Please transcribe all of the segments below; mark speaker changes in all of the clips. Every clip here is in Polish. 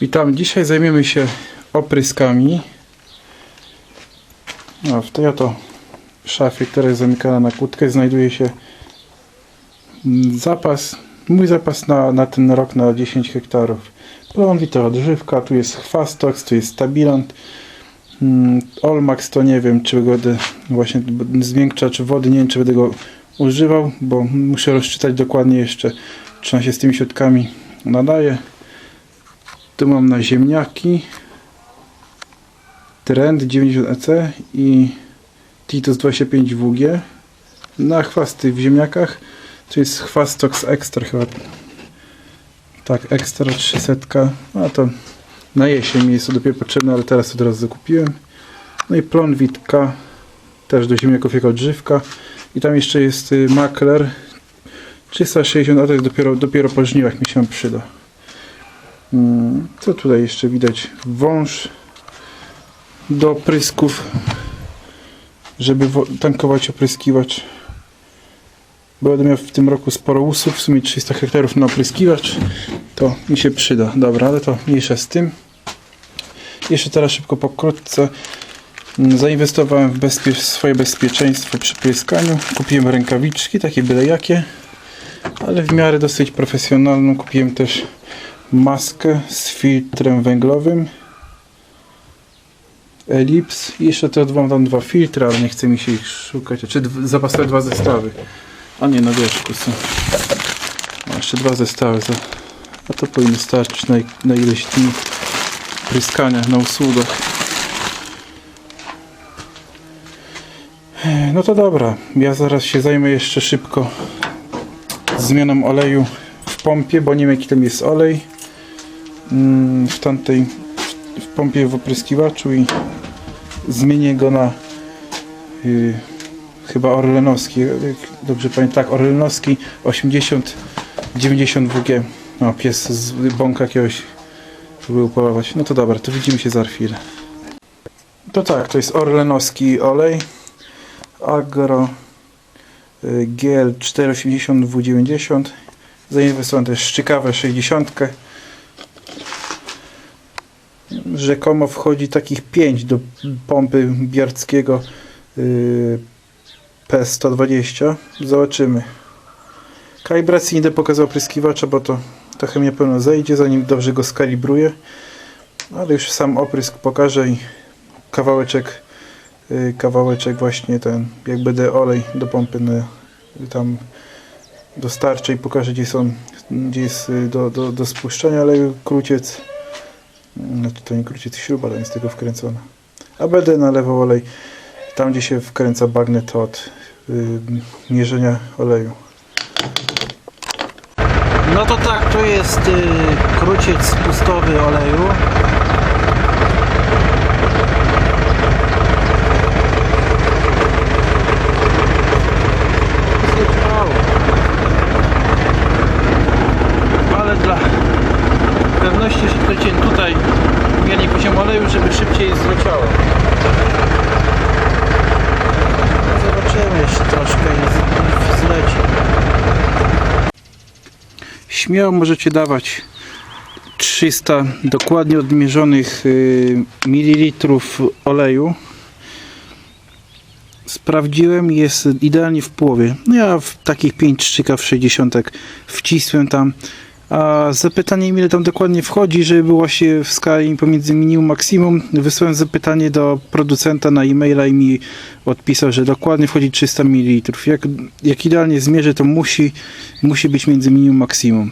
Speaker 1: Witam. Dzisiaj zajmiemy się opryskami. W tej oto szafie, która jest zamykana na kłódkę, znajduje się mm, zapas, mój zapas na, na ten rok na 10 hektarów. Plonwi to odżywka, tu jest chwastox, tu jest stabilant. Mm, Olmax to nie wiem, czy będę właśnie zmiękczacz wody, nie wiem, czy będę go używał, bo muszę rozczytać dokładnie jeszcze, czy on się z tymi środkami nadaje. Tu mam na ziemniaki Trend 90EC i Titus 25WG na chwasty w ziemniakach to jest chwastox extra chyba. Tak extra 300 a to na jesień jest to dopiero potrzebne ale teraz od razu zakupiłem no i plon witka też do ziemniaków jako odżywka. I tam jeszcze jest y, makler. 360 a to jest dopiero, dopiero po żniwach mi się przyda Co tutaj jeszcze widać? Wąż do prysków, żeby tankować opryskiwacz. Bo Będę miał w tym roku sporo usług, w sumie 300 hektarów na opryskiwacz. To mi się przyda. Dobra, ale to mniejsza z tym. Jeszcze teraz szybko pokrótce. Mm, Zainwestowałem w bezpie- swoje bezpieczeństwo przy pryskaniu. Kupiłem rękawiczki, takie byle jakie, ale w miarę dosyć profesjonalną. Kupiłem też maskę z filtrem węglowym Elips. I jeszcze te mam tam dwa filtry, ale nie chce mi się ich szukać. Czy zapasowe dwa zestawy? A nie na wierzchu są. A jeszcze dwa zestawy a to powinno starczyć na, na ileś dni pryskania na usługach. No to dobra ja zaraz się zajmę jeszcze szybko zmianą oleju w pompie, bo nie wiem jaki tam jest olej w tamtej w, pompie w opryskiwaczu i zmienię go na y, chyba Orlenowski. Dobrze pamiętam, tak Orlenowski 80 90 WG no pies z bąka jakiegoś żeby upolować, no to dobra, to widzimy się za chwilę. To tak, to jest Orlenowski olej. Agro GL 480 W90 Zainwestowałem też szczykawę 60. Rzekomo wchodzi takich 5 do pompy Bierckiego yy, P120. Zobaczymy. Kalibracji nie będę pokazał pryskiwacza, bo to trochę mnie pełno zejdzie, zanim dobrze go skalibruję. Ale już sam oprysk pokażę i kawałeczek yy, kawałeczek właśnie ten, jak będę olej do pompy na, tam dostarczę i pokażę gdzie są gdzie jest y, do, do, do spuszczenia oleju kruciec znaczy to nie kruciec śruba ale jest tego wkręcona. A będę nalewał olej. Tam gdzie się wkręca bagnet od y, mierzenia oleju.
Speaker 2: No to tak, to jest y, kruciec spustowy oleju. Dosyć mało. Ale dla pewności szybko tutaj miernik poziom oleju, żeby szybciej zleciało. Zobaczymy jeszcze troszkę i z- zleci.
Speaker 1: Śmiało możecie dawać 300 dokładnie odmierzonych y, mililitrów oleju. Sprawdziłem jest idealnie w połowie. No ja w takich 5 szczykaw 60 wcisłem tam a zapytanie ile tam dokładnie wchodzi żeby było właśnie w skali pomiędzy minimum maksimum wysłałem zapytanie do producenta na e-maila i mi odpisał, że dokładnie wchodzi 300 ml jak, jak idealnie zmierzę to musi musi być między minimum maksimum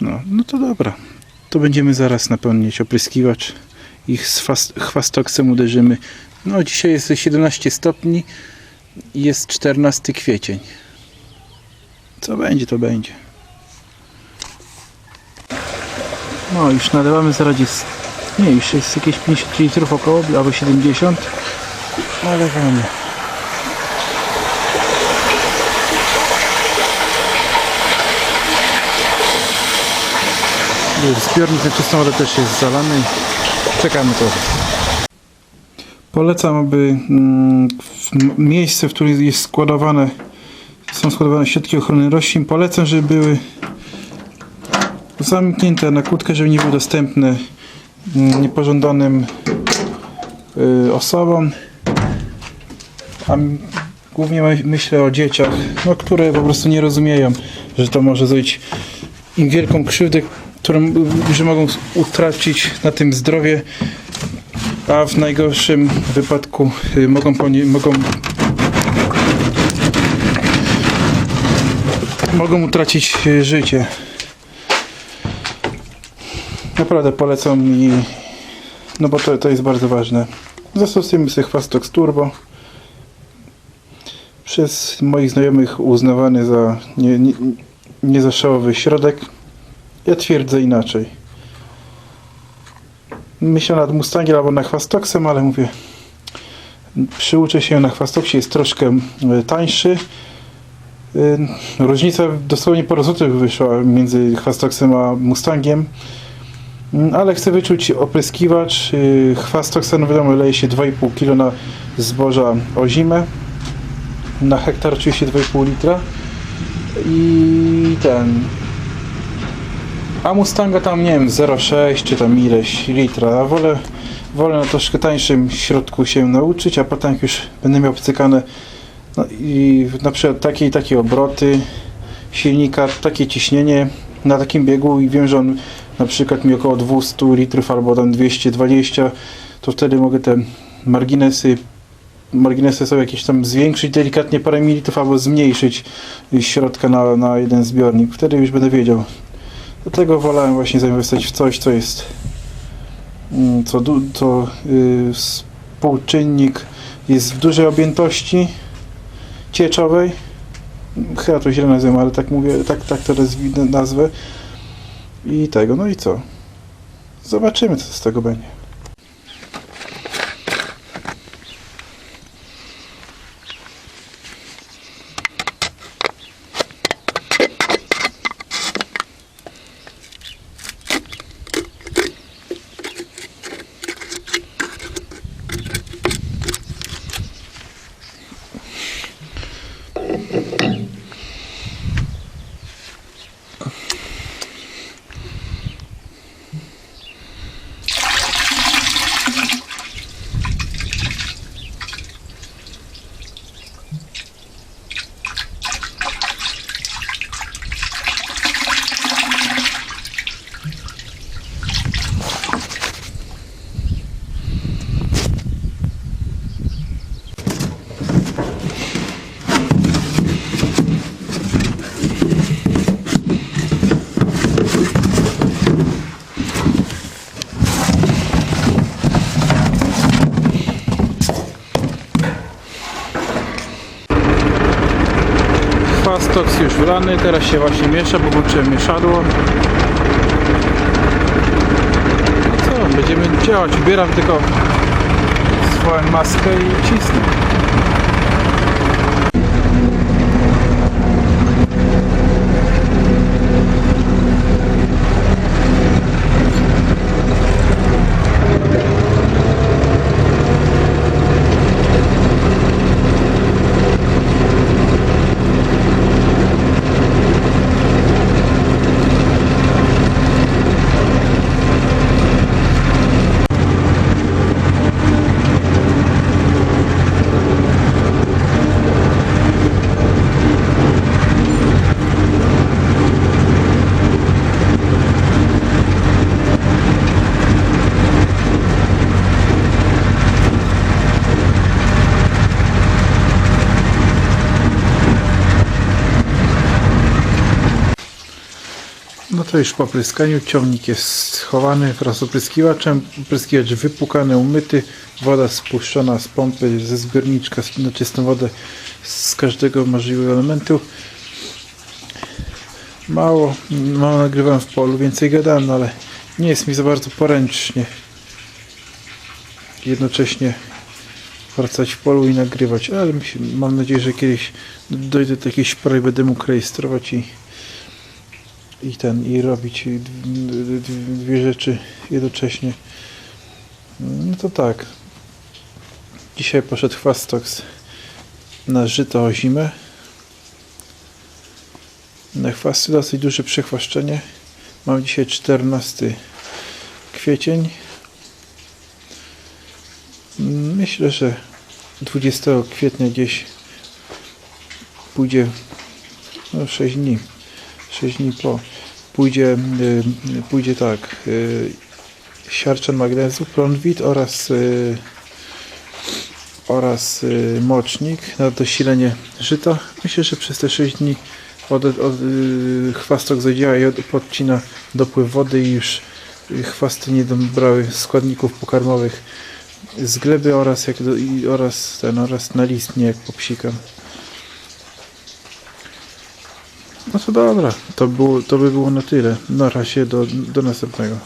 Speaker 1: no, no to dobra. To będziemy zaraz napełniać opryskiwacz. Fas- chwastoksem uderzymy. No dzisiaj jest 17 stopni i jest 14 kwiecień. Co będzie, to będzie. No już nalewamy zaraz jest, nie, już jest jakieś 50 litrów około, albo 70. Nalewamy. Zbiornik na czystą wodę też jest zalany. Czekamy to. Polecam, aby mm, miejsce, w którym jest składowane, są składowane środki ochrony roślin, polecam, żeby były zamknięte na kłódkę, żeby nie był dostępny mm, niepożądanym y, osobom. A głównie my- myślę o dzieciach, no, które po prostu nie rozumieją, że to może zrobić im wielką krzywdę, którą, że mogą utracić na tym zdrowie, a w najgorszym wypadku y, mogą, mogą mogą utracić e, życie. Naprawdę polecam i no bo to, to jest bardzo ważne. Zastosujemy sobie Chwastox Turbo. Przez moich znajomych uznawany za nie, nie, niezaszałowy środek. Ja twierdzę inaczej. Myślę nad Mustangiem albo na Chwastoxem, ale mówię przyuczę się na Chwastoxie, jest troszkę e, tańszy. Y, Różnica dosłownie parę złotych wyszła między Chwastoxem a Mustangiem. Mm, Ale chcę wyczuć opryskiwacz. Y, Chwastoxa, no wiadomo, leje się 2,5 kg na zboża o zimę. Na hektar oczywiście 2,5 litra. I ten... A Mustanga tam, nie wiem, 0,6 czy tam ileś litra. A wolę, wolę na troszkę tańszym środku się nauczyć, a potem jak już będę miał wcykane no i na przykład takie i takie obroty silnika, takie ciśnienie na takim biegu i wiem, że on na przykład mi około 200 litrów albo tam 220, to wtedy mogę te marginesy marginesy sobie jakieś tam zwiększyć delikatnie parę mililitrów albo zmniejszyć środka na, na jeden zbiornik. Wtedy już będę wiedział. Dlatego wolałem właśnie zainwestować w coś, co jest mm, co, co y, współczynnik jest w dużej objętości cieczowej. Chyba to źle nazywam, ale tak mówię, tak, tak rozwi- nazwę. I tego, no i co? Zobaczymy, co z tego będzie. Chwastox już wlany, teraz się właśnie miesza, bo włączyłem mieszadło. No co, będziemy działać. Ubieram tylko swoją maskę i cisnę. To już po pryskaniu ciągnik jest schowany wraz z opryskiwaczem. Opryskiwacz wypukany, umyty, woda spuszczona z pompy, ze zbiorniczka na czystą wodę z każdego możliwego elementu. Mało, mało nagrywam w polu, więcej gadałem, no ale nie jest mi za bardzo poręcznie. Jednocześnie wracać w polu i nagrywać, ale mam nadzieję, że kiedyś dojdę do jakiejś pory będę mógł rejestrować i i ten, i robić dwie rzeczy jednocześnie. No to tak. Dzisiaj poszedł Chwastox na żyto o zimę. Na chwasty dosyć duże przechwaszczenie. Mam dzisiaj 14 kwiecień. Myślę, że 20 kwietnia gdzieś pójdzie no 6 dni. 6 dni po. Pójdzie, y, pójdzie tak. Y, siarczan magnezu, prądwit oraz y, oraz y, mocznik na dosilenie żyta. Myślę, że przez te 6 dni od, od, y, chwastok zadziała i od, podcina dopływ wody i już y, chwasty nie będą brały składników pokarmowych z gleby oraz, jak do, i, oraz, ten, oraz na listnie jak popsikam. No to dobra, to, było, to by było na tyle. Na razie do, do następnego.